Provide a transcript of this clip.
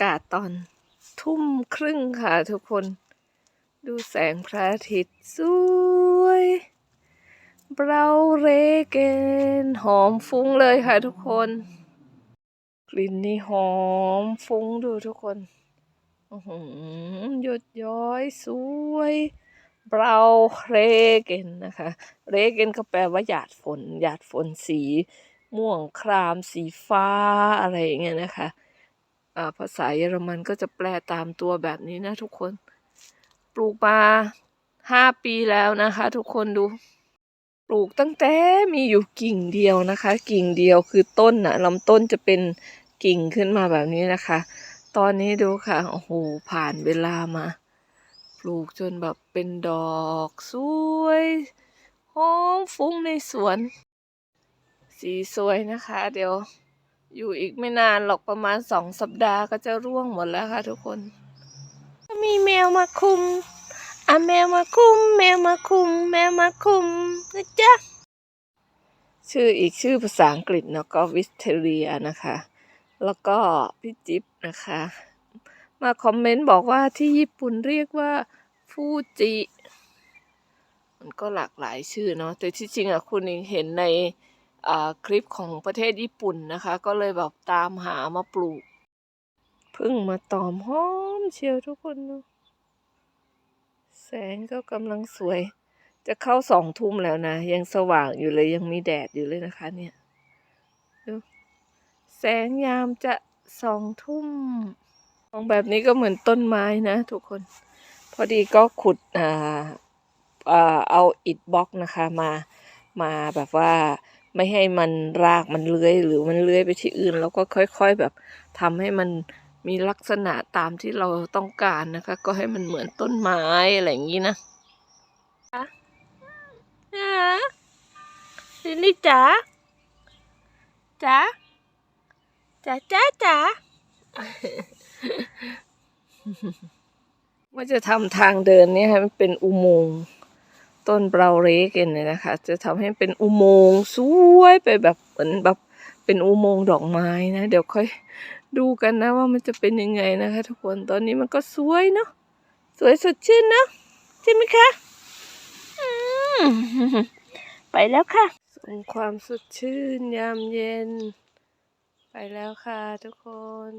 ากาศตอนทุ่มครึ่งค่ะทุกคน ดูแสงพระอาทิตย์สวยเบราเรเกน หอมฟุ้งเลยค่ะทุกคน กลิ่นนี่หอมฟุ้งดูทุกคนหือหยดย้อยสวยเบราเรเกนนะคะ เรเกนก็แปลว่าหยาดฝน หยาดฝนสี ม่วงครามสีฟ้าอะไรอย่างเงี้ยนะคะ ภาษาเยอรมันก็จะแปลตามตัวแบบนี้นะทุกคน ปลูกมาห้าปีแล้วนะคะ ทุกคนดู ปลูกตั้งแต่มีอยู่กิ่งเดียวนะคะ กิ่งเดียวคือต้นนะลำต้นจะเป็นกิ่งขึ้นมาแบบนี้นะคะ ตอนนี้ดูค่ะโอ้โหผ่านเวลามา ปลูกจนแบบเป็นดอกสวยหอมฟุ้งในสวน สีสวยนะคะ เดี๋ยว อยู่อีกไม่นานหรอกประมาณสองสัปดาห์ก็จะร่วงหมดแล้วค่ะทุกคน มีแมวมาคุมอะแมวมาคุม แมวมาคุม แมวมาคุมนะจ๊ะชื่ออีกชื่อภาษาอังกฤษเนาะก็วิสเทเรียนะคะ แล้วก็พี่จิ๊บนะคะ มาคอมเมนต์บอกว่าที่ญี่ปุ่นเรียกว่าฟูจิมันก็หลากหลายชื่อเนาะแต่ที่จริงอะคุณเองเห็นใน คลิปของประเทศญี่ปุ่นนะคะ ก็เลยแบบตามหามาปลูกพึ่งมาตอมหอมเชียวทุกคนดูแสงก็กำลังสวย จะเข้าสองทุ่มแล้วนะ ยังสว่างอยู่เลยยังมีแดดอยู่เลยนะคะเนี่ยดูแสงยามจะสองทุ่มมองแบบนี้ก็เหมือนต้นไม้นะทุกคน พอดีก็ขุดอ่าเอาอิฐบล็อกนะคะมามาแบบว่า ไม่ให้มันรากมันเลื้อย หรือมันเลื้อยไปที่อื่น แล้วก็ค่อยๆแบบทำให้มันมีลักษณะตามที่เราต้องการนะคะ ก็ให้มันเหมือนต้นไม้อะไรอย่างนี้นะอะอะลินนี่จ๋าจ๋าจ๋าจ๋าจ๋าว่าจะทำทางเดินเนี่ยให้มันเป็นอุโมงค์ ต้นเบราเรเกนเนี่ยนะคะ จะทำให้เป็นอุโมงค์สวยไปแบบเหมือนแบบเป็นอุโมงค์ดอกไม้นะเดี๋ยวค่อยดูกันนะว่ามันจะเป็นยังไงนะคะ ทุกคนตอนนี้มันก็สวยเนาะสวยสดชื่นเนาะใช่ไหมคะมไปแล้วค่ะส่งความสดชื่นยามเย็น ไปแล้วค่ะทุกคน